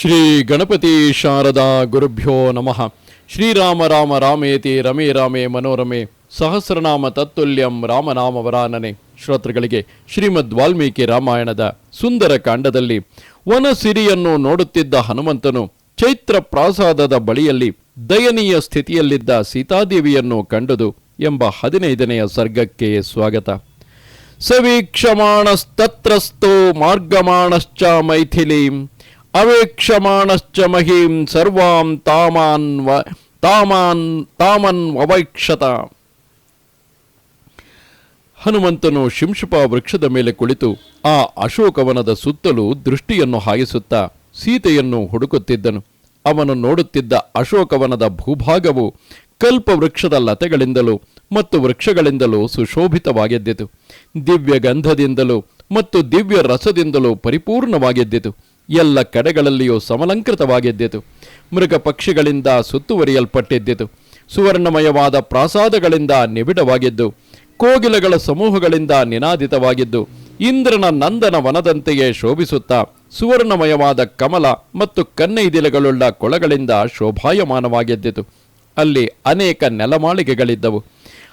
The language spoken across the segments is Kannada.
ಶ್ರೀ ಗಣಪತಿ ಶಾರದಾ ಗುರುಭ್ಯೋ ನಮಃ. ಶ್ರೀರಾಮ ರಾಮ ರಾಮೇತಿ ರಮೇ ರಾಮೇ ಮನೋರಮೆ. ಸಹಸ್ರನಾಮ ತತ್ತುಲ್ಯಂ ರಾಮನಾಮ ವರಾನನೆ. ಶ್ರೋತೃಗಳಿಗೆ ಶ್ರೀಮದ್ ವಾಲ್ಮೀಕಿ ರಾಮಾಯಣದ ಸುಂದರ ಕಾಂಡದಲ್ಲಿ ವನಸಿರಿಯನ್ನು ನೋಡುತ್ತಿದ್ದ ಹನುಮಂತನು ಚೈತ್ರ ಪ್ರಾಸಾದದ ಬಳಿಯಲ್ಲಿ ದಯನೀಯ ಸ್ಥಿತಿಯಲ್ಲಿದ್ದ ಸೀತಾದೇವಿಯನ್ನು ಕಂಡುದು ಎಂಬ ಹದಿನೈದನೆಯ ಸರ್ಗಕ್ಕೆ ಸ್ವಾಗತ. ಸವೀಕ್ಷಮಾಣಸ್ತತ್ರಸ್ತೋ ಮಾರ್ಗಮಾಣಶ್ಚ ಮೈಥಿಲೀಂ. ಅವೇಕ್ಷಮಾಣಶ್ಚ ಮಹೀಂ ಸರ್ವಾಂ ತಾಮಾನ್ ವ ತಾಮಾನ್ ತಾಮನ್ ಅವೈಕ್ಷತ ಹನುಮಂತನು ಶಿಂಶುಪ ವೃಕ್ಷದ ಮೇಲೆ ಕುಳಿತು ಆ ಅಶೋಕವನದ ಸುತ್ತಲೂ ದೃಷ್ಟಿಯನ್ನು ಹಾಯಿಸುತ್ತಾ ಸೀತೆಯನ್ನು ಹುಡುಕುತ್ತಿದ್ದನು. ಅವನು ನೋಡುತ್ತಿದ್ದ ಅಶೋಕವನದ ಭೂಭಾಗವು ಕಲ್ಪ ವೃಕ್ಷದ ಲತೆಗಳಿಂದಲೂ ಮತ್ತು ವೃಕ್ಷಗಳಿಂದಲೂ ಸುಶೋಭಿತವಾಗಿದ್ದಿತು. ದಿವ್ಯ ಗಂಧದಿಂದಲೂ ಮತ್ತು ದಿವ್ಯ ರಸದಿಂದಲೂ ಪರಿಪೂರ್ಣವಾಗಿದ್ದಿತು. ಎಲ್ಲ ಕಡೆಗಳಲ್ಲಿಯೂ ಸಮಲಂಕೃತವಾಗಿದ್ದಿತು. ಮೃಗ ಪಕ್ಷಿಗಳಿಂದ ಸುತ್ತುವರಿಯಲ್ಪಟ್ಟಿದ್ದಿತು. ಸುವರ್ಣಮಯವಾದ ಪ್ರಾಸಾದಗಳಿಂದ ನಿಬಿಡವಾಗಿದ್ದು, ಕೋಗಿಲಗಳ ಸಮೂಹಗಳಿಂದ ನಿನಾದಿತವಾಗಿದ್ದು, ಇಂದ್ರನ ನಂದನ ವನದಂತೆಯೇ ಶೋಭಿಸುತ್ತಾ, ಸುವರ್ಣಮಯವಾದ ಕಮಲ ಮತ್ತು ಕನ್ನೈದಿಲೆಗಳುಳ್ಳ ಕೊಳಗಳಿಂದ ಶೋಭಾಯಮಾನವಾಗಿದ್ದಿತು. ಅಲ್ಲಿ ಅನೇಕ ನೆಲಮಾಳಿಗೆಗಳಿದ್ದವು.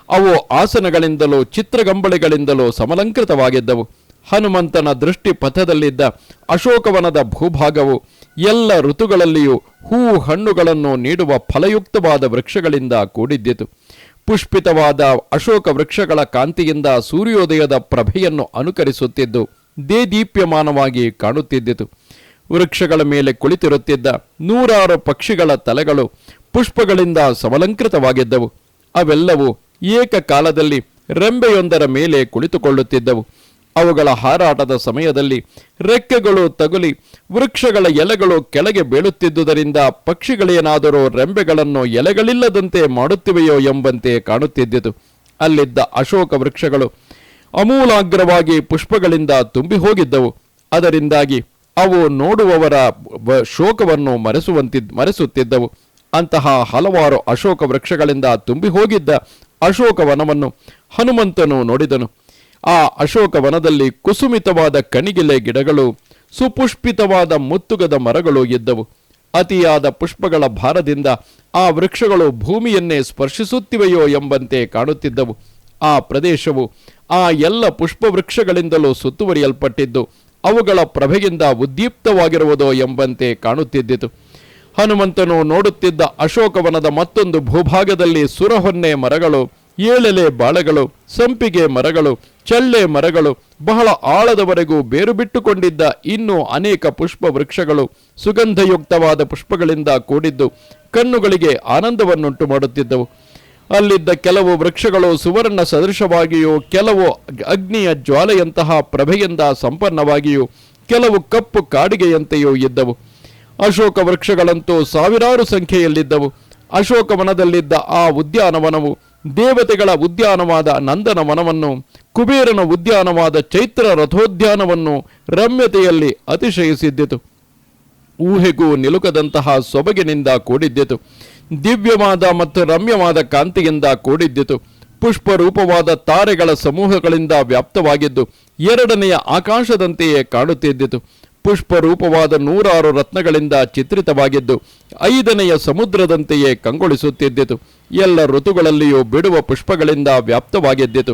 ಅವು ಆಸನಗಳಿಂದಲೂ ಚಿತ್ರಗಂಬಳಿಗಳಿಂದಲೂ ಸಮಲಂಕೃತವಾಗಿದ್ದವು. ಹನುಮಂತನ ದೃಷ್ಟಿ ಪಥದಲ್ಲಿದ್ದ ಅಶೋಕವನದ ಭೂಭಾಗವು ಎಲ್ಲ ಋತುಗಳಲ್ಲಿಯೂ ಹೂ ಹಣ್ಣುಗಳನ್ನು ನೀಡುವ ಫಲಯುಕ್ತವಾದ ವೃಕ್ಷಗಳಿಂದ ಕೂಡಿದ್ದಿತು. ಪುಷ್ಪಿತವಾದ ಅಶೋಕ ವೃಕ್ಷಗಳ ಕಾಂತಿಯಿಂದ ಸೂರ್ಯೋದಯದ ಪ್ರಭೆಯನ್ನು ಅನುಕರಿಸುತ್ತಿದ್ದು ದೇದೀಪ್ಯಮಾನವಾಗಿ ಕಾಣುತ್ತಿದ್ದಿತು. ವೃಕ್ಷಗಳ ಮೇಲೆ ಕುಳಿತಿರುತ್ತಿದ್ದ ನೂರಾರು ಪಕ್ಷಿಗಳ ತಲೆಗಳು ಪುಷ್ಪಗಳಿಂದ ಸಮಲಂಕೃತವಾಗಿದ್ದವು ಅವೆಲ್ಲವೂ ಏಕಕಾಲದಲ್ಲಿ ರೆಂಬೆಯೊಂದರ ಮೇಲೆ ಕುಳಿತುಕೊಳ್ಳುತ್ತಿದ್ದವು. ಅವುಗಳ ಹಾರಾಟದ ಸಮಯದಲ್ಲಿ ರೆಕ್ಕೆಗಳು ತಗುಲಿ ವೃಕ್ಷಗಳ ಎಲೆಗಳು ಕೆಳಗೆ ಬೀಳುತ್ತಿದ್ದುದರಿಂದ ಪಕ್ಷಿಗಳೇನಾದರೂ ರೆಂಬೆಗಳನ್ನು ಎಲೆಗಳಿಲ್ಲದಂತೆ ಮಾಡುತ್ತಿವೆಯೋ ಎಂಬಂತೆ ಕಾಣುತ್ತಿದ್ದಿತು ಅಲ್ಲಿದ್ದ ಅಶೋಕ ವೃಕ್ಷಗಳು ಅಮೂಲಾಗ್ರವಾಗಿ ಪುಷ್ಪಗಳಿಂದ ತುಂಬಿ ಹೋಗಿದ್ದವು. ಅದರಿಂದಾಗಿ ಅವು ನೋಡುವವರ ಶೋಕವನ್ನು ಮರೆಸುವಂತಿದ್ ಮರೆಸುತ್ತಿದ್ದವು. ಅಂತಹ ಹಲವಾರು ಅಶೋಕ ವೃಕ್ಷಗಳಿಂದ ತುಂಬಿ ಹೋಗಿದ್ದ ಅಶೋಕ ವನವನ್ನು ಹನುಮಂತನು ನೋಡಿದನು. ಆ ಅಶೋಕವನದಲ್ಲಿ ಕುಸುಮಿತವಾದ ಕಣಿಗಿಲೆ ಗಿಡಗಳು, ಸುಪುಷ್ಪಿತವಾದ ಮುತ್ತುಗದ ಮರಗಳು ಇದ್ದವು ಅತಿಯಾದ ಪುಷ್ಪಗಳ ಭಾರದಿಂದ ಆ ವೃಕ್ಷಗಳು ಭೂಮಿಯನ್ನೇ ಸ್ಪರ್ಶಿಸುತ್ತಿವೆಯೋ ಎಂಬಂತೆ ಕಾಣುತ್ತಿದ್ದವು. ಆ ಪ್ರದೇಶವು ಆ ಎಲ್ಲ ಪುಷ್ಪವೃಕ್ಷಗಳಿಂದಲೂ ಸುತ್ತುವರಿಯಲ್ಪಟ್ಟಿದ್ದು, ಅವುಗಳ ಪ್ರಭೆಯಿಂದ ಉದ್ದೀಪ್ತವಾಗಿರುವುದೋ ಎಂಬಂತೆ ಕಾಣುತ್ತಿದ್ದಿತು. ಹನುಮಂತನು ನೋಡುತ್ತಿದ್ದ ಅಶೋಕವನದ ಮತ್ತೊಂದು ಭೂಭಾಗದಲ್ಲಿ ಸುರಹೊನ್ನೆ ಮರಗಳು, ಏಳೆಲೆ ಬಾಳೆಗಳು, ಸಂಪಿಗೆ ಮರಗಳು ಚಳ್ಳೆ ಮರಗಳು ಬಹಳ ಆಳದವರೆಗೂ ಬೇರು ಬಿಟ್ಟುಕೊಂಡಿದ್ದ ಇನ್ನೂ ಅನೇಕ ಪುಷ್ಪ ವೃಕ್ಷಗಳು ಸುಗಂಧಯುಕ್ತವಾದ ಪುಷ್ಪಗಳಿಂದ ಕೂಡಿದ್ದು ಕಣ್ಣುಗಳಿಗೆ ಆನಂದವನ್ನುಂಟು ಮಾಡುತ್ತಿದ್ದವು. ಅಲ್ಲಿದ್ದ ಕೆಲವು ವೃಕ್ಷಗಳು ಸುವರ್ಣ ಸದೃಶವಾಗಿಯೂ, ಕೆಲವು ಅಗ್ನಿಯ ಜ್ವಾಲೆಯಂತಹ ಪ್ರಭೆಯಿಂದ ಸಂಪನ್ನವಾಗಿಯೂ, ಕೆಲವು ಕಪ್ಪು ಕಾಡಿಗೆಯಂತೆಯೂ ಇದ್ದವು. ಅಶೋಕ ವೃಕ್ಷಗಳಂತೂ ಸಾವಿರಾರು ಸಂಖ್ಯೆಯಲ್ಲಿದ್ದವು. ಅಶೋಕವನದಲ್ಲಿದ್ದ ಆ ಉದ್ಯಾನವನವು ದೇವತೆಗಳ ಉದ್ಯಾನವಾದ ನಂದನವನವನ್ನು ಕುಬೇರನ ಉದ್ಯಾನವಾದ ಚೈತ್ರ ರಥೋದ್ಯಾನವನ್ನು ರಮ್ಯತೆಯಲ್ಲಿ ಅತಿಶಯಿಸಿದ್ದಿತು. ಊಹೆಗೂ ನಿಲುಕದಂತಹ ಸೊಬಗಿನಿಂದ ಕೂಡಿದ್ದಿತು. ದಿವ್ಯವಾದ ಮತ್ತು ರಮ್ಯವಾದ ಕಾಂತಿಯಿಂದ ಕೂಡಿದ್ದಿತು. ಪುಷ್ಪರೂಪವಾದ ತಾರೆಗಳ ಸಮೂಹಗಳಿಂದ ವ್ಯಾಪ್ತವಾಗಿದ್ದು, ಎರಡನೆಯ ಆಕಾಶದಂತೆಯೇ ಕಾಣುತ್ತಿದ್ದಿತು. ಪುಷ್ಪರೂಪವಾದ ನೂರಾರು ರತ್ನಗಳಿಂದ ಚಿತ್ರಿತವಾಗಿದ್ದು, ಐದನೆಯ ಸಮುದ್ರದಂತೆಯೇ ಕಂಗೊಳಿಸುತ್ತಿದ್ದಿತು. ಎಲ್ಲ ಋತುಗಳಲ್ಲಿಯೂ ಬಿಡುವ ಪುಷ್ಪಗಳಿಂದ ವ್ಯಾಪ್ತವಾಗಿದ್ದಿತು.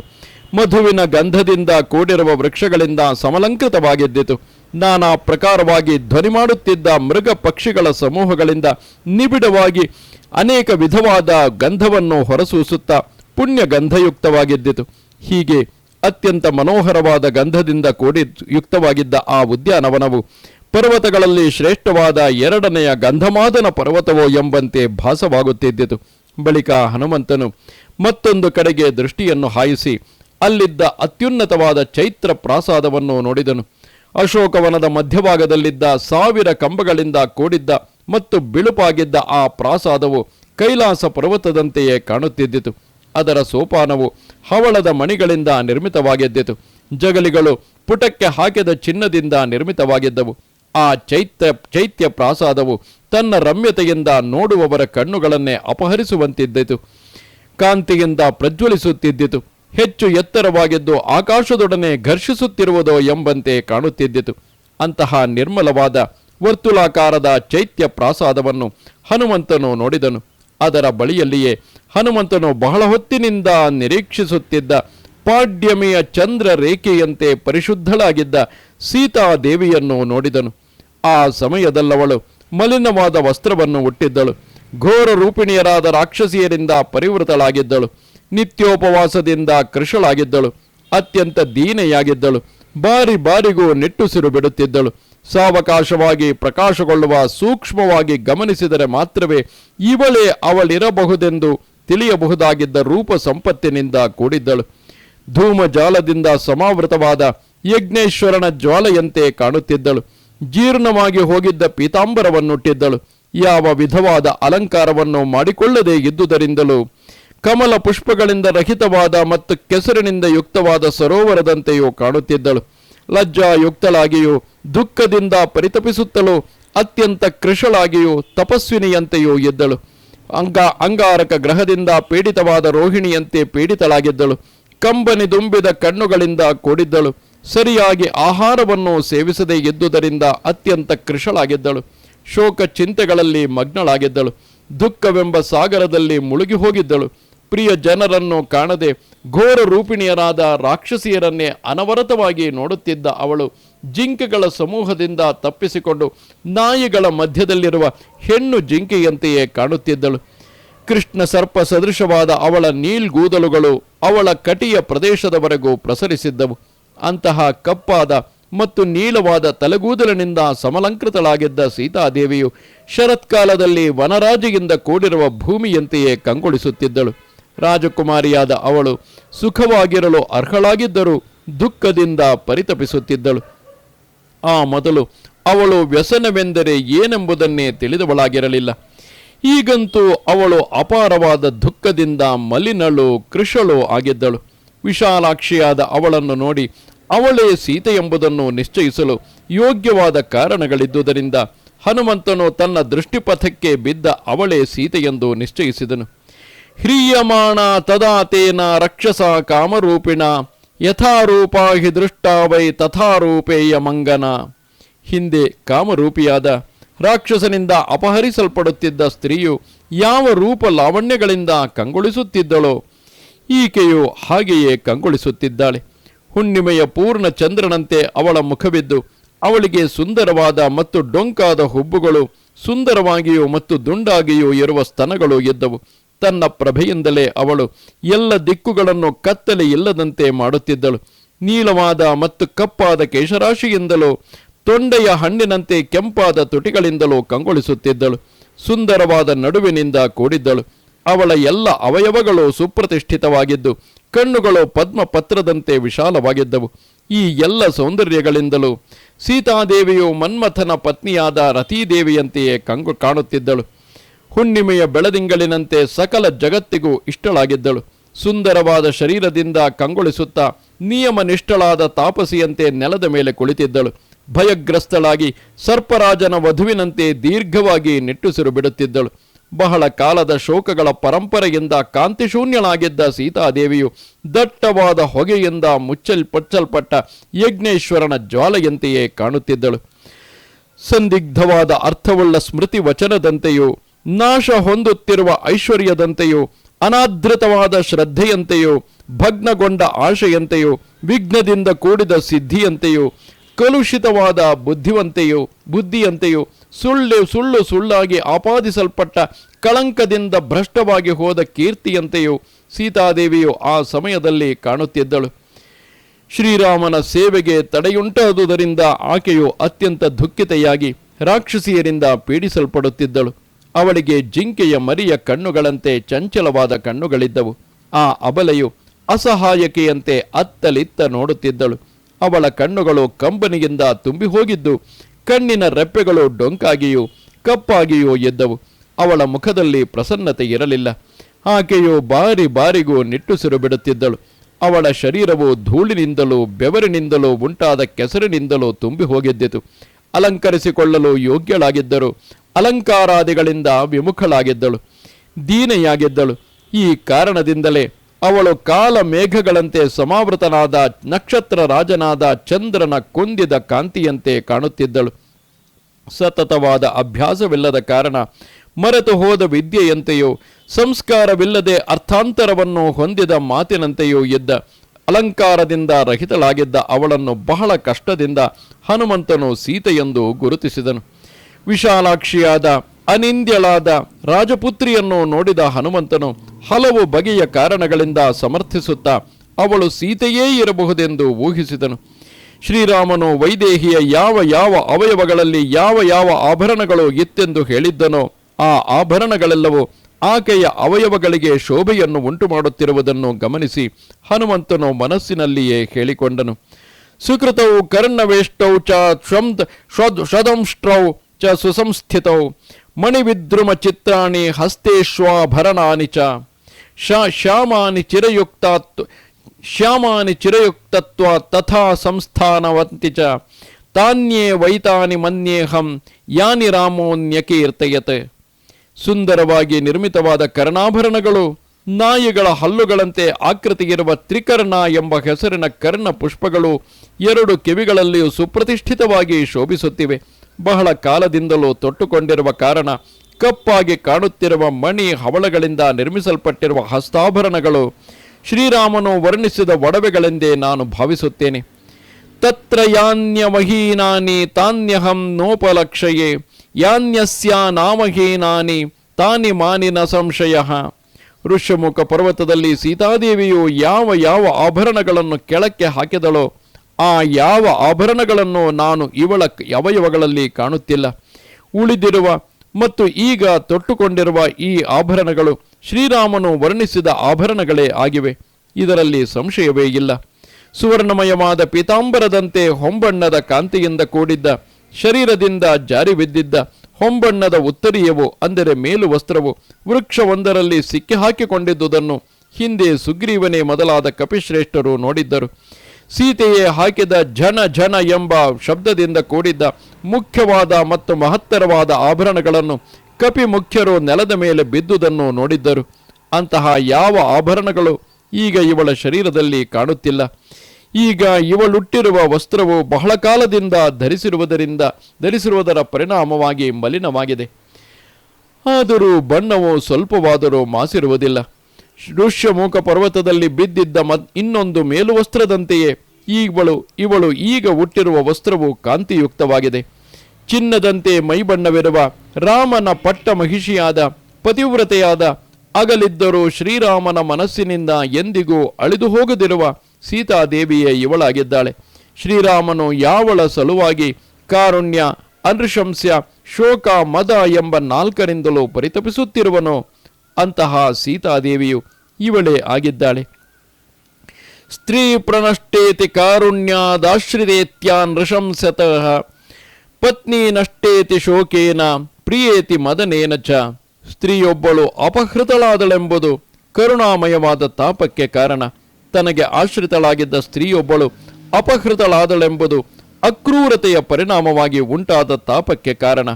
ಮಧುವಿನ ಗಂಧದಿಂದ ಕೂಡಿರುವ ವೃಕ್ಷಗಳಿಂದ ಸಮಲಂಕೃತವಾಗಿದ್ದಿತು. ನಾನಾ ಪ್ರಕಾರವಾಗಿ ಧ್ವನಿ ಮಾಡುತ್ತಿದ್ದ ಮೃಗ ಪಕ್ಷಿಗಳ ಸಮೂಹಗಳಿಂದ ನಿಬಿಡವಾಗಿ ಅನೇಕ ವಿಧವಾದ ಗಂಧವನ್ನು ಹೊರಸೂಸುತ್ತಾ ಪುಣ್ಯ ಗಂಧಯುಕ್ತವಾಗಿದ್ದಿತು ಹೀಗೆ ಅತ್ಯಂತ ಮನೋಹರವಾದ ಗಂಧದಿಂದ ಕೂಡಿ ಯುಕ್ತವಾಗಿದ್ದ ಆ ಉದ್ಯಾನವನವು ಪರ್ವತಗಳಲ್ಲಿ ಶ್ರೇಷ್ಠವಾದ ಎರಡನೆಯ ಗಂಧಮಾದನ ಪರ್ವತವೋ ಎಂಬಂತೆ ಭಾಸವಾಗುತ್ತಿದ್ದಿತು. ಬಳಿಕ ಹನುಮಂತನು ಮತ್ತೊಂದು ಕಡೆಗೆ ದೃಷ್ಟಿಯನ್ನು ಹಾಯಿಸಿ ಅಲ್ಲಿದ್ದ ಅತ್ಯುನ್ನತವಾದ ಚೈತ್ರ ಪ್ರಾಸಾದವನ್ನು ನೋಡಿದನು. ಅಶೋಕವನದ ಮಧ್ಯಭಾಗದಲ್ಲಿದ್ದ ಸಾವಿರ ಕಂಬಗಳಿಂದ ಕೂಡಿದ್ದ ಮತ್ತು ಬಿಳುಪಾಗಿದ್ದ ಆ ಪ್ರಾಸಾದವು ಕೈಲಾಸ ಪರ್ವತದಂತೆಯೇ ಕಾಣುತ್ತಿದ್ದಿತು. ಅದರ ಸೋಪಾನವು ಹವಳದ ಮಣಿಗಳಿಂದ ನಿರ್ಮಿತವಾಗಿದ್ದಿತು. ಜಗಲಿಗಳು ಪುಟಕ್ಕೆ ಹಾಕಿದ ಚಿನ್ನದಿಂದ ನಿರ್ಮಿತವಾಗಿದ್ದವು. ಆ ಚೈತ್ಯ ಚೈತ್ಯ ಪ್ರಾಸಾದವು ತನ್ನ ರಮ್ಯತೆಯಿಂದ ನೋಡುವವರ ಕಣ್ಣುಗಳನ್ನೇ ಅಪಹರಿಸುವಂತಿದ್ದಿತು. ಕಾಂತಿಯಿಂದ ಪ್ರಜ್ವಲಿಸುತ್ತಿದ್ದಿತು. ಹೆಚ್ಚು ಎತ್ತರವಾಗಿದ್ದು ಆಕಾಶದೊಡನೆ ಘರ್ಷಿಸುತ್ತಿರುವುದೋ ಎಂಬಂತೆ ಕಾಣುತ್ತಿದ್ದಿತು. ಅಂತಹ ನಿರ್ಮಲವಾದ ವರ್ತುಲಾಕಾರದ ಚೈತ್ಯ ಪ್ರಾಸಾದವನ್ನು ಹನುಮಂತನು ನೋಡಿದನು. ಅದರ ಬಳಿಯಲ್ಲಿಯೇ ಹನುಮಂತನು ಬಹಳ ಹೊತ್ತಿನಿಂದ ನಿರೀಕ್ಷಿಸುತ್ತಿದ್ದ ಪಾಡ್ಯಮಿಯ ಚಂದ್ರ ರೇಖೆಯಂತೆ ಪರಿಶುದ್ಧಳಾಗಿದ್ದ ಸೀತಾದೇವಿಯನ್ನು ನೋಡಿದನು. ಆ ಸಮಯದಲ್ಲವಳು ಮಲಿನವಾದ ವಸ್ತ್ರವನ್ನು ಹುಟ್ಟಿದ್ದಳು ಘೋರ ರೂಪಿಣಿಯರಾದ ರಾಕ್ಷಸಿಯರಿಂದ ಪರಿವೃತಳಾಗಿದ್ದಳು. ನಿತ್ಯೋಪವಾಸದಿಂದ ಕೃಶಳಾಗಿದ್ದಳು. ಅತ್ಯಂತ ದೀನೆಯಾಗಿದ್ದಳು. ಬಾರಿ ಬಾರಿಗೂ ನಿಟ್ಟುಸಿರು ಬಿಡುತ್ತಿದ್ದಳು. ಸಾವಕಾಶವಾಗಿ ಪ್ರಕಾಶಗೊಳ್ಳುವ ಸೂಕ್ಷ್ಮವಾಗಿ ಗಮನಿಸಿದರೆ ಮಾತ್ರವೇ ಇವಳೇ ಅವಳಿರಬಹುದೆಂದು ತಿಳಿಯಬಹುದಾಗಿದ್ದ ರೂಪ ಸಂಪತ್ತಿನಿಂದ ಕೂಡಿದ್ದಳು. ಧೂಮಜಾಲದಿಂದ ಸಮಾವೃತವಾದ ಯಜ್ಞೇಶ್ವರನ ಜ್ವಾಲೆಯಂತೆ ಕಾಣುತ್ತಿದ್ದಳು. ಜೀರ್ಣವಾಗಿ ಹೋಗಿದ್ದ ಪೀತಾಂಬರವನ್ನುಟ್ಟಿದ್ದಳು. ಯಾವ ವಿಧವಾದ ಅಲಂಕಾರವನ್ನು ಮಾಡಿಕೊಳ್ಳದೇ ಇದ್ದುದರಿಂದಲೂ ಕಮಲ ಪುಷ್ಪಗಳಿಂದ ರಹಿತವಾದ ಮತ್ತು ಕೆಸರಿನಿಂದ ಯುಕ್ತವಾದ ಸರೋವರದಂತೆಯೂ ಕಾಣುತ್ತಿದ್ದಳು. ಲಜ್ಜಾಯುಕ್ತಳಾಗಿಯೂ, ದುಃಖದಿಂದ ಪರಿತಪಿಸುತ್ತಲೂ ಅತ್ಯಂತ ಕೃಶಳಾಗಿಯೂ ತಪಸ್ವಿನಿಯಂತೆಯೂ ಇದ್ದಳು. ಅಂಗ ಅಂಗಾರಕ ಗ್ರಹದಿಂದ ಪೀಡಿತವಾದ ರೋಹಿಣಿಯಂತೆ ಪೀಡಿತಳಾಗಿದ್ದಳು. ಕಂಬನಿ ದುಂಬಿದ ಕಣ್ಣುಗಳಿಂದ ಕೂಡಿದ್ದಳು. ಸರಿಯಾಗಿ ಆಹಾರವನ್ನು ಸೇವಿಸದೇ ಇದ್ದುದರಿಂದ ಅತ್ಯಂತ ಕೃಶಳಾಗಿದ್ದಳು. ಶೋಕ ಚಿಂತೆಗಳಲ್ಲಿ ಮಗ್ನಳಾಗಿದ್ದಳು. ದುಃಖವೆಂಬ ಸಾಗರದಲ್ಲಿ ಮುಳುಗಿ ಹೋಗಿದ್ದಳು. ಪ್ರಿಯ ಜನರನ್ನು ಕಾಣದೆ ಘೋರ ರೂಪಿಣಿಯರಾದ ರಾಕ್ಷಸಿಯರನ್ನೇ ಅನವರತವಾಗಿ ನೋಡುತ್ತಿದ್ದ ಅವಳು ಜಿಂಕೆಗಳ ಸಮೂಹದಿಂದ ತಪ್ಪಿಸಿಕೊಂಡು ನಾಯಿಗಳ ಮಧ್ಯದಲ್ಲಿರುವ ಹೆಣ್ಣು ಜಿಂಕೆಯಂತೆಯೇ ಕಾಣುತ್ತಿದ್ದಳು. ಕೃಷ್ಣ ಸರ್ಪ ಸದೃಶವಾದ ಅವಳ ನೀಲ್ಗೂದಲುಗಳು ಅವಳ ಕಟಿಯ ಪ್ರದೇಶದವರೆಗೂ ಪ್ರಸರಿಸಿದ್ದವು. ಅಂತಹ ಕಪ್ಪಾದ ಮತ್ತು ನೀಲವಾದ ತಲೆಗೂದಲಿನಿಂದ ಸಮಲಂಕೃತಳಾಗಿದ್ದ ಸೀತಾದೇವಿಯು ಶರತ್ಕಾಲದಲ್ಲಿ ವನರಾಜಿಯಿಂದ ಕೂಡಿರುವ ಭೂಮಿಯಂತೆಯೇ ಕಂಗೊಳಿಸುತ್ತಿದ್ದಳು. ರಾಜಕುಮಾರಿಯಾದ ಅವಳು ಸುಖವಾಗಿರಲು ಅರ್ಹಳಾಗಿದ್ದರೂ ದುಃಖದಿಂದ ಪರಿತಪಿಸುತ್ತಿದ್ದಳು. ಆ ಮೊದಲು ಅವಳು ವ್ಯಸನವೆಂದರೆ ಏನೆಂಬುದನ್ನೇ ತಿಳಿದವಳಾಗಿರಲಿಲ್ಲ. ಈಗಂತೂ ಅವಳು ಅಪಾರವಾದ ದುಃಖದಿಂದ ಮಲಿನಳು ಕೃಶಳು ಆಗಿದ್ದಳು. ವಿಶಾಲಾಕ್ಷಿಯಾದ ಅವಳನ್ನು ನೋಡಿ ಅವಳೇ ಸೀತೆ ಎಂಬುದನ್ನು ನಿಶ್ಚಯಿಸಲು ಯೋಗ್ಯವಾದ ಕಾರಣಗಳಿದ್ದುದರಿಂದ ಹನುಮಂತನು ತನ್ನ ದೃಷ್ಟಿಪಥಕ್ಕೆ ಬಿದ್ದ ಅವಳೇ ಸೀತೆಯೆಂದು ನಿಶ್ಚಯಿಸಿದನು. ಹ್ರೀಯಮಾಣ ತದಾ ತೇನ ರಕ್ಷಸ ಕಾಮರೂಪಿಣ ಯಥಾರೂಪ ಹಿ ದೃಷ್ಟ ವೈ ತಥಾರೂಪೇಯ ಮಂಗನ ಹಿಂದೆ ಕಾಮರೂಪಿಯಾದ ರಾಕ್ಷಸನಿಂದ ಅಪಹರಿಸಲ್ಪಡುತ್ತಿದ್ದ ಸ್ತ್ರೀಯು ಯಾವ ರೂಪ ಲಾವಣ್ಯಗಳಿಂದ ಕಂಗೊಳಿಸುತ್ತಿದ್ದಳೋ, ಈಕೆಯು ಹಾಗೆಯೇ ಕಂಗೊಳಿಸುತ್ತಿದ್ದಾಳೆ. ಹುಣ್ಣಿಮೆಯ ಪೂರ್ಣ ಚಂದ್ರನಂತೆ ಅವಳ ಮುಖವಿದ್ದು, ಅವಳಿಗೆ ಸುಂದರವಾದ ಮತ್ತು ಡೊಂಕಾದ ಹುಬ್ಬುಗಳು ಸುಂದರವಾಗಿಯೂ ಮತ್ತು ದುಂಡಾಗಿಯೂ ಇರುವ ಸ್ತನಗಳು ಇದ್ದವು ತನ್ನ ಪ್ರಭೆಯಿಂದಲೇ ಅವಳು ಎಲ್ಲ ದಿಕ್ಕುಗಳನ್ನು ಕತ್ತಲೆ ಇಲ್ಲದಂತೆ ಮಾಡುತ್ತಿದ್ದಳು. ನೀಲವಾದ ಮತ್ತು ಕಪ್ಪಾದ ಕೇಶರಾಶಿಯಿಂದಲೂ, ತೊಂಡೆಯ ಹಣ್ಣಿನಂತೆ ಕೆಂಪಾದ ತುಟಿಗಳಿಂದಲೂ ಕಂಗೊಳಿಸುತ್ತಿದ್ದಳು. ಸುಂದರವಾದ ನಡುವಿನಿಂದ ಕೂಡಿದ್ದಳು. ಅವಳ ಎಲ್ಲ ಅವಯವಗಳು ಸುಪ್ರತಿಷ್ಠಿತವಾಗಿದ್ದು, ಕಣ್ಣುಗಳು ಪದ್ಮಪತ್ರದಂತೆ ವಿಶಾಲವಾಗಿದ್ದವು. ಈ ಎಲ್ಲ ಸೌಂದರ್ಯಗಳಿಂದಲೂ ಸೀತಾದೇವಿಯು ಮನ್ಮಥನ ಪತ್ನಿಯಾದ ರತೀದೇವಿಯಂತೆಯೇ ಕಂಗು ಕಾಣುತ್ತಿದ್ದಳು. ಹುಣ್ಣಿಮೆಯ ಬೆಳದಿಂಗಳಿನಂತೆ ಸಕಲ ಜಗತ್ತಿಗೂ ಇಷ್ಟಳಾಗಿದ್ದಳು. ಸುಂದರವಾದ ಶರೀರದಿಂದ ಕಂಗೊಳಿಸುತ್ತಾ ನಿಯಮನಿಷ್ಠಳಾದ ತಾಪಸಿಯಂತೆ ನೆಲದ ಮೇಲೆ ಕುಳಿತಿದ್ದಳು. ಭಯಗ್ರಸ್ತಳಾಗಿ ಸರ್ಪರಾಜನ ವಧುವಿನಂತೆ ದೀರ್ಘವಾಗಿ ನಿಟ್ಟುಸಿರು ಬಿಡುತ್ತಿದ್ದಳು. ಬಹಳ ಕಾಲದ ಶೋಕಗಳ ಪರಂಪರೆಯಿಂದ ಕಾಂತಿಶೂನ್ಯಳಾಗಿದ್ದ ಸೀತಾದೇವಿಯು ದಟ್ಟವಾದ ಹೊಗೆಯಿಂದ ಮುಚ್ಚಲ್ಪಚ್ಚಲ್ಪಟ್ಟ ಯಜ್ಞೇಶ್ವರನ ಜ್ವಾಲೆಯಂತೆಯೇ ಕಾಣುತ್ತಿದ್ದಳು. ಸಂದಿಗ್ಧವಾದ ಅರ್ಥವುಳ್ಳ ಸ್ಮೃತಿ ವಚನದಂತೆಯೂ ನಾಶ ಹೊಂದುತ್ತಿರುವ ಐಶ್ವರ್ಯದಂತೆಯೋ ಅನಾದೃತವಾದ ಶ್ರದ್ಧೆಯಂತೆಯೋ, ಭಗ್ನಗೊಂಡ ಆಶೆಯಂತೆಯೋ, ವಿಘ್ನದಿಂದ ಕೂಡಿದ ಸಿದ್ಧಿಯಂತೆಯೋ, ಕಲುಷಿತವಾದ ಬುದ್ಧಿವಂತೆಯೂ, ಬುದ್ಧಿಯಂತೆಯೋ, ಸುಳ್ಳು ಸುಳ್ಳು ಸುಳ್ಳಾಗಿ ಆಪಾದಿಸಲ್ಪಟ್ಟ ಕಳಂಕದಿಂದ ಭ್ರಷ್ಟವಾಗಿ ಹೋದ ಕೀರ್ತಿಯಂತೆಯೋ ಸೀತಾದೇವಿಯು ಆ ಸಮಯದಲ್ಲಿ ಕಾಣುತ್ತಿದ್ದಳು. ಶ್ರೀರಾಮನ ಸೇವೆಗೆ ತಡೆಯುಂಟಾದುದರಿಂದ ಆಕೆಯು ಅತ್ಯಂತ ದುಃಖಿತೆಯಾಗಿ ರಾಕ್ಷಸಿಯರಿಂದ ಪೀಡಿಸಲ್ಪಡುತ್ತಿದ್ದಳು. ಅವಳಿಗೆ ಜಿಂಕೆಯ ಮರಿಯ ಕಣ್ಣುಗಳಂತೆ ಚಂಚಲವಾದ ಕಣ್ಣುಗಳಿದ್ದವು. ಆ ಅಬಲೆಯು ಅಸಹಾಯಕೆಯಂತೆ ಅತ್ತಲಿತ್ತ ನೋಡುತ್ತಿದ್ದಳು. ಅವಳ ಕಣ್ಣುಗಳು ಕಂಬನಿಯಿಂದ ತುಂಬಿ ಹೋಗಿದ್ದು, ಕಣ್ಣಿನ ರೆಪ್ಪೆಗಳು ಡೊಂಕಾಗಿಯೂ ಕಪ್ಪಾಗಿಯೂ ಎದ್ದವು. ಅವಳ ಮುಖದಲ್ಲಿ ಪ್ರಸನ್ನತೆ ಇರಲಿಲ್ಲ. ಆಕೆಯು ಬಾರಿ ಬಾರಿಗೂ ನಿಟ್ಟುಸಿರು ಬಿಡುತ್ತಿದ್ದಳು. ಅವಳ ಶರೀರವು ಧೂಳಿನಿಂದಲೂ ಬೆವರಿನಿಂದಲೂ ಉಂಟಾದ ಕೆಸರಿನಿಂದಲೂ ತುಂಬಿ ಹೋಗಿದ್ದಿತು. ಅಲಂಕರಿಸಿಕೊಳ್ಳಲು ಯೋಗ್ಯಳಾಗಿದ್ದರು. ಅಲಂಕಾರಾದಿಗಳಿಂದ ವಿಮುಖಳಾಗಿದ್ದಳು. ದೀನೆಯಾಗಿದ್ದಳು. ಈ ಕಾರಣದಿಂದಲೇ ಅವಳು ಕಾಲ ಮೇಘಗಳಂತೆ ಸಮಾವೃತನಾದ ನಕ್ಷತ್ರ ರಾಜನಾದ ಚಂದ್ರನ ಕುಂದಿದ ಕಾಂತಿಯಂತೆ ಕಾಣುತ್ತಿದ್ದಳು. ಸತತವಾದ ಅಭ್ಯಾಸವಿಲ್ಲದ ಕಾರಣ ಮರೆತು ಹೋದ ವಿದ್ಯೆಯಂತೆಯೋ ಸಂಸ್ಕಾರವಿಲ್ಲದೆ ಅರ್ಥಾಂತರವನ್ನು ಹೊಂದಿದ ಮಾತಿನಂತೆಯೋ ಇದ್ದ. ಅಲಂಕಾರದಿಂದ ರಹಿತಳಾಗಿದ್ದ ಅವಳನ್ನು ಬಹಳ ಕಷ್ಟದಿಂದ ಹನುಮಂತನು ಸೀತೆಯೆಂದು ಗುರುತಿಸಿದನು. ವಿಶಾಲಾಕ್ಷಿಯಾದ, ಅನಿಂದ್ಯಳಾದ ರಾಜಪುತ್ರಿಯನ್ನು ನೋಡಿದ ಹನುಮಂತನು ಹಲವು ಬಗೆಯ ಕಾರಣಗಳಿಂದ ಸಮರ್ಥಿಸುತ್ತಾ ಅವಳು ಸೀತೆಯೇ ಇರಬಹುದೆಂದು ಊಹಿಸಿದನು. ಶ್ರೀರಾಮನು ವೈದೇಹಿಯ ಯಾವ ಯಾವ ಅವಯವಗಳಲ್ಲಿ ಯಾವ ಯಾವ ಆಭರಣಗಳು ಇತ್ತೆಂದು ಹೇಳಿದ್ದನೋ ಆ ಆಭರಣಗಳೆಲ್ಲವೂ ಆಕೆಯ ಅವಯವಗಳಿಗೆ ಶೋಭೆಯನ್ನು ಉಂಟು ಮಾಡುತ್ತಿರುವುದನ್ನು ಗಮನಿಸಿ ಹನುಮಂತನು ಮನಸ್ಸಿನಲ್ಲಿಯೇ ಹೇಳಿಕೊಂಡನು. ಸುಕೃತವು ಕರ್ಣವೇಷ್ಟೌ ಚ ಶ್ವದಂಷ್ಟ್ರೌ ಚ ಸುಸಂಸ್ಥಿತೌ ಮಣಿವಿದ್ರುಮ ಚಿತ್ರಾಣಿ ಹಸ್ತೇಶ್ವಾಭರಣಾನಿ ಚ. ಶ್ಯಾಮಾನಿ ಚಿರಯುಕ್ತಾತ್ ಶ್ಯಾಮಾನಿ ಚಿರಯುಕ್ತತ್ವ ತಥಾ ಸಂಸ್ಥಾನವಂತಿ ಚ. ತಾನ್ಯೇ ವೈತಾನಿ ಮನ್ಯೇಹಂ ಯಾನಿ ರಾಮೋನ್ಯಕೀರ್ತಯತ್ ಸುಂದರವಾಗಿ ನಿರ್ಮಿತವಾದ ಕರ್ಣಾಭರಣಗಳು ನಾಯಿಗಳ ಹಲ್ಲುಗಳಂತೆ ಆಕೃತಿಗಿರುವ ತ್ರಿಕರ್ಣ ಎಂಬ ಹೆಸರಿನ ಕರ್ಣ ಪುಷ್ಪಗಳು ಎರಡು ಕಿವಿಗಳಲ್ಲಿಯೂ ಸುಪ್ರತಿಷ್ಠಿತವಾಗಿ ಶೋಭಿಸುತ್ತಿವೆ. ಬಹಳ ಕಾಲದಿಂದಲೂ ತೊಟ್ಟುಕೊಂಡಿರುವ ಕಾರಣ ಕಪ್ಪಾಗಿ ಕಾಣುತ್ತಿರುವ ಮಣಿ ಹವಳಗಳಿಂದ ನಿರ್ಮಿಸಲ್ಪಟ್ಟಿರುವ ಹಸ್ತಾಭರಣಗಳು ಶ್ರೀರಾಮನು ವರ್ಣಿಸಿದ ಒಡವೆಗಳೆಂದೇ ನಾನು ಭಾವಿಸುತ್ತೇನೆ. ತತ್ರ ಯಾನ್ಯವಹೀನಾನಿ ತಾನ್ಯಹಂ ನೋಪಲಕ್ಷಯೇ, ಯಾನ್ಯಸ್ಯ ನಾಮಹೀನಾನಿ ತಾನಿ ಮಾನಿನ ಸಂಶಯ. ಋಷ್ಯಮುಖ ಪರ್ವತದಲ್ಲಿ ಸೀತಾದೇವಿಯು ಯಾವ ಯಾವ ಆಭರಣಗಳನ್ನು ಕೆಳಕ್ಕೆ ಹಾಕಿದಳೋ ಆ ಯಾವ ಆಭರಣಗಳನ್ನು ನಾನು ಇವಳ ಅವಯವಗಳಲ್ಲಿ ಕಾಣುತ್ತಿಲ್ಲ. ಉಳಿದಿರುವ ಮತ್ತು ಈಗ ತೊಟ್ಟುಕೊಂಡಿರುವ ಈ ಆಭರಣಗಳು ಶ್ರೀರಾಮನು ವರ್ಣಿಸಿದ ಆಭರಣಗಳೇ ಆಗಿವೆ. ಇದರಲ್ಲಿ ಸಂಶಯವೇ ಇಲ್ಲ. ಸುವರ್ಣಮಯವಾದ ಪೀತಾಂಬರದಂತೆ ಹೊಂಬಣ್ಣದ ಕಾಂತಿಯಿಂದ ಕೂಡಿದ್ದ, ಶರೀರದಿಂದ ಜಾರಿ ಬಿದ್ದಿದ್ದ ಹೊಂಬಣ್ಣದ ಉತ್ತರೀಯವು ಅಂದರೆ ಮೇಲು ವಸ್ತ್ರವು ವೃಕ್ಷವೊಂದರಲ್ಲಿ ಸಿಕ್ಕಿಹಾಕಿಕೊಂಡಿದ್ದುದನ್ನು ಹಿಂದೆ ಸುಗ್ರೀವನೇ ಮೊದಲಾದ ಕಪಿಶ್ರೇಷ್ಠರು ನೋಡಿದ್ದರು. ಸೀತೆಯೇ ಹಾಕಿದ ಜನ ಜನ ಎಂಬ ಶಬ್ದದಿಂದ ಕೂಡಿದ್ದ ಮುಖ್ಯವಾದ ಮತ್ತು ಮಹತ್ತರವಾದ ಆಭರಣಗಳನ್ನು ಕಪಿ ಮುಖ್ಯರು ನೆಲದ ಮೇಲೆ ಬಿದ್ದುದನ್ನು ನೋಡಿದ್ದರು. ಅಂತಹ ಯಾವ ಆಭರಣಗಳು ಈಗ ಇವಳ ಶರೀರದಲ್ಲಿ ಕಾಣುತ್ತಿಲ್ಲ. ಈಗ ಇವಳುಟ್ಟಿರುವ ವಸ್ತ್ರವು ಬಹಳ ಕಾಲದಿಂದ ಧರಿಸಿರುವುದರಿಂದ, ಧರಿಸಿರುವುದರ ಪರಿಣಾಮವಾಗಿ ಮಲಿನವಾಗಿದೆ. ಆದರೂ ಬಣ್ಣವು ಸ್ವಲ್ಪವಾದರೂ ಮಾಸಿರುವುದಿಲ್ಲ. ಋಷ್ಯಮುಖ ಪರ್ವತದಲ್ಲಿ ಬಿದ್ದಿದ್ದ ಮತ್ ಇನ್ನೊಂದು ಮೇಲುವಸ್ತ್ರದಂತೆಯೇ ಈಗಳು ಇವಳು ಈಗ ಹುಟ್ಟಿರುವ ವಸ್ತ್ರವು ಕಾಂತಿಯುಕ್ತವಾಗಿದೆ. ಚಿನ್ನದಂತೆ ಮೈಬಣ್ಣವಿರುವ ರಾಮನ ಪಟ್ಟ ಮಹಿಷಿಯಾದ, ಪತಿವ್ರತೆಯಾದ, ಅಗಲಿದ್ದರೂ ಶ್ರೀರಾಮನ ಮನಸ್ಸಿನಿಂದ ಎಂದಿಗೂ ಅಳಿದು ಹೋಗದಿರುವ ಸೀತಾದೇವಿಯೇ ಇವಳಾಗಿದ್ದಾಳೆ. ಶ್ರೀರಾಮನು ಯಾವಳ ಸಲುವಾಗಿ ಕಾರುಣ್ಯ, ಅನೃಶಂಸ್ಯ, ಶೋಕ, ಮದ ಎಂಬ ನಾಲ್ಕರಿಂದಲೂ ಪರಿತಪಿಸುತ್ತಿರುವನೋ? ಅಂತಹ ಸೀತಾದೇವಿಯು ಇವಳೇ ಆಗಿದ್ದಾಳೆ. ಸ್ತ್ರೀ ಪ್ರಣಷ್ಟೇತಿ ಕಾರುಣ್ಯಾದಾಶ್ರಿತೇತ್ಯಾನ್ ನೃಶಂಸತಃ ಪತ್ನಿ ನಷ್ಟೇತಿ ಶೋಕೇನ ಪ್ರಿಯೇತಿ ಮದನೇನ ಚ. ಸ್ತ್ರೀಯೊಬ್ಬಳು ಅಪಹೃತಳಾದಳೆಂಬುದು ಕರುಣಾಮಯವಾದ ತಾಪಕ್ಕೆ ಕಾರಣ. ತನಗೆ ಆಶ್ರಿತಳಾಗಿದ್ದ ಸ್ತ್ರೀಯೊಬ್ಬಳು ಅಪಹೃತಳಾದಳೆಂಬುದು ಅಕ್ರೂರತೆಯ ಪರಿಣಾಮವಾಗಿ ಉಂಟಾದ ತಾಪಕ್ಕೆ ಕಾರಣ.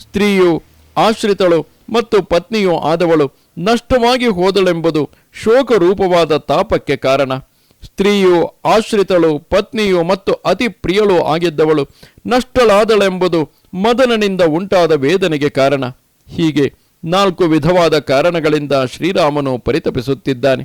ಸ್ತ್ರೀಯು ಆಶ್ರಿತಳು ಮತ್ತು ಪತ್ನಿಯೂ ಆದವಳು ನಷ್ಟವಾಗಿ ಹೋದಳೆಂಬುದು ಶೋಕರೂಪವಾದ ತಾಪಕ್ಕೆ ಕಾರಣ. ಸ್ತ್ರೀಯು ಆಶ್ರಿತಳು, ಪತ್ನಿಯು ಮತ್ತು ಅತಿ ಪ್ರಿಯಳು ಆಗಿದ್ದವಳು ನಷ್ಟಳಾದಳೆಂಬುದು ಮದನನಿಂದ ಉಂಟಾದ ವೇದನೆಗೆ ಕಾರಣ. ಹೀಗೆ ನಾಲ್ಕು ವಿಧವಾದ ಕಾರಣಗಳಿಂದ ಶ್ರೀರಾಮನು ಪರಿತಪಿಸುತ್ತಿದ್ದಾನೆ.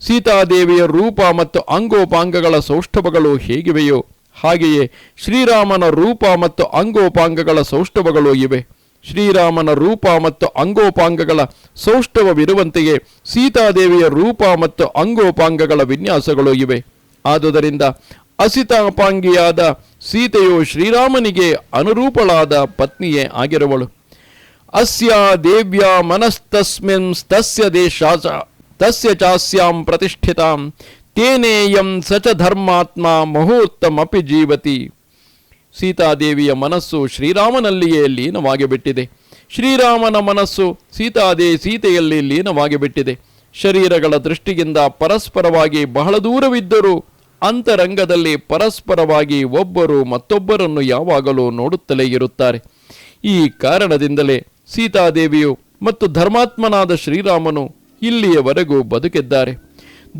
ಸೀತಾದೇವಿಯ ರೂಪ ಮತ್ತು ಅಂಗೋಪಾಂಗಗಳ ಸೌಷ್ಠವಗಳು ಹೇಗಿವೆಯೋ ಹಾಗೆಯೇ ಶ್ರೀರಾಮನ ರೂಪ ಮತ್ತು ಅಂಗೋಪಾಂಗಗಳ ಸೌಷ್ಠವಗಳು ಇವೆ. ಶ್ರೀರಾಮನ ರೂಪ ಮತ್ತು ಅಂಗೋಪಾಂಗಗಳ ಸೌಷ್ಠವವಿರುವಂತೆಯೇ ಸೀತಾದೇವಿಯ ರೂಪ ಮತ್ತು ಅಂಗೋಪಾಂಗಗಳ ವಿನ್ಯಾಸಗಳು ಇವೆ. ಆದುದರಿಂದ ಅಸಿತಾಪಾಂಗಿಯಾದ ಸೀತೆಯು ಶ್ರೀರಾಮನಿಗೆ ಅನುರೂಪಳಾದ ಪತ್ನಿಯೇ ಆಗಿರುವಳು. ಅಸ್ಯ ದೇವ್ಯ ಮನಸ್ತಸ್ಮಿನ್ ತಸ್ಯ ದೇಶಾಚ ತಸ್ಯ ಚಾಸ್ಯಾಂ ಪ್ರತಿಷ್ಠಿತಾಂ, ತೇನೇಯಂ ಸಚ ಧರ್ಮಾತ್ಮ ಮಹೋತ್ತಮಪಿ ಜೀವತಿ. ಸೀತಾದೇವಿಯ ಮನಸ್ಸು ಶ್ರೀರಾಮನಲ್ಲಿಯೇ ಲೀನವಾಗಿ ಬಿಟ್ಟಿದೆ. ಶ್ರೀರಾಮನ ಮನಸ್ಸು ಸೀತಾದೇ ಸೀತೆಯಲ್ಲಿ ಲೀನವಾಗಿ ಬಿಟ್ಟಿದೆ. ಶರೀರಗಳ ದೃಷ್ಟಿಯಿಂದ ಪರಸ್ಪರವಾಗಿ ಬಹಳ ದೂರವಿದ್ದರೂ ಅಂತರಂಗದಲ್ಲಿ ಪರಸ್ಪರವಾಗಿ ಒಬ್ಬರು ಮತ್ತೊಬ್ಬರನ್ನು ಯಾವಾಗಲೂ ನೋಡುತ್ತಲೇ ಇರುತ್ತಾರೆ. ಈ ಕಾರಣದಿಂದಲೇ ಸೀತಾದೇವಿಯು ಮತ್ತು ಧರ್ಮಾತ್ಮನಾದ ಶ್ರೀರಾಮನು ಇಲ್ಲಿಯವರೆಗೂ ಬದುಕಿದ್ದಾರೆ.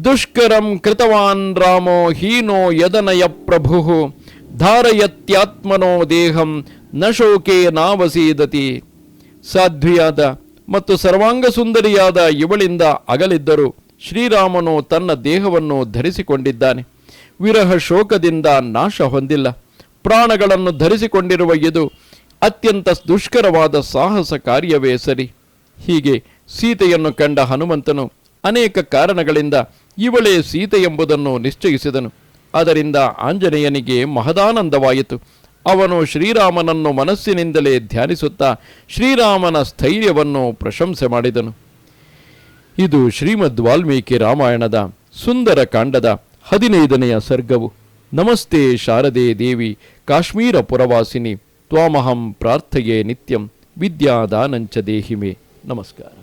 ದುಷ್ಕರಂ ಕೃತವಾನ್ ರಾಮೋ ಹೀನೋ ಯದನಯ ಪ್ರಭು. ಧಾರಯತ್ಯಾತ್ಮನೋ ದೇಹಂ ನ ಶೋಕೆ ನಾವಸೀದತಿ. ಸಾಧ್ವಿಯಾದ ಮತ್ತು ಸರ್ವಾಂಗ ಸುಂದರಿಯಾದ ಇವಳಿಂದ ಅಗಲಿದ್ದರು. ಶ್ರೀರಾಮನು ತನ್ನ ದೇಹವನ್ನು ಧರಿಸಿಕೊಂಡಿದ್ದಾನೆ. ವಿರಹ ಶೋಕದಿಂದ ನಾಶ ಹೊಂದಿಲ್ಲ. ಪ್ರಾಣಗಳನ್ನು ಧರಿಸಿಕೊಂಡಿರುವ ಇದು ಅತ್ಯಂತ ದುಷ್ಕರವಾದ ಸಾಹಸ ಕಾರ್ಯವೇ ಸರಿ. ಹೀಗೆ ಸೀತೆಯನ್ನು ಕಂಡ ಹನುಮಂತನು ಅನೇಕ ಕಾರಣಗಳಿಂದ ಇವಳೇ ಸೀತೆ ಎಂಬುದನ್ನು ನಿಶ್ಚಯಿಸಿದನು. ಅದರಿಂದ ಆಂಜನೇಯನಿಗೆ ಮಹದಾನಂದವಾಯಿತು. ಅವನು ಶ್ರೀರಾಮನನ್ನು ಮನಸ್ಸಿನಿಂದಲೇ ಧ್ಯಾನಿಸುತ್ತಾ ಶ್ರೀರಾಮನ ಸ್ಥೈರ್ಯವನ್ನು ಪ್ರಶಂಸೆ ಮಾಡಿದನು. ಇದು ಶ್ರೀಮದ್ ವಾಲ್ಮೀಕಿ ರಾಮಾಯಣದ ಸುಂದರ ಕಾಂಡದ ಹದಿನೈದನೆಯ ಸರ್ಗವು. ನಮಸ್ತೆ ಶಾರದೆ ದೇವಿ ಕಾಶ್ಮೀರ ಪುರವಾಸಿನಿ, ತ್ವಾಮಹಂ ಪ್ರಾರ್ಥೆಯೇ ನಿತ್ಯಂ ವಿದ್ಯಾದಾನಂಚ ದೇಹಿಮೆ. ನಮಸ್ಕಾರ.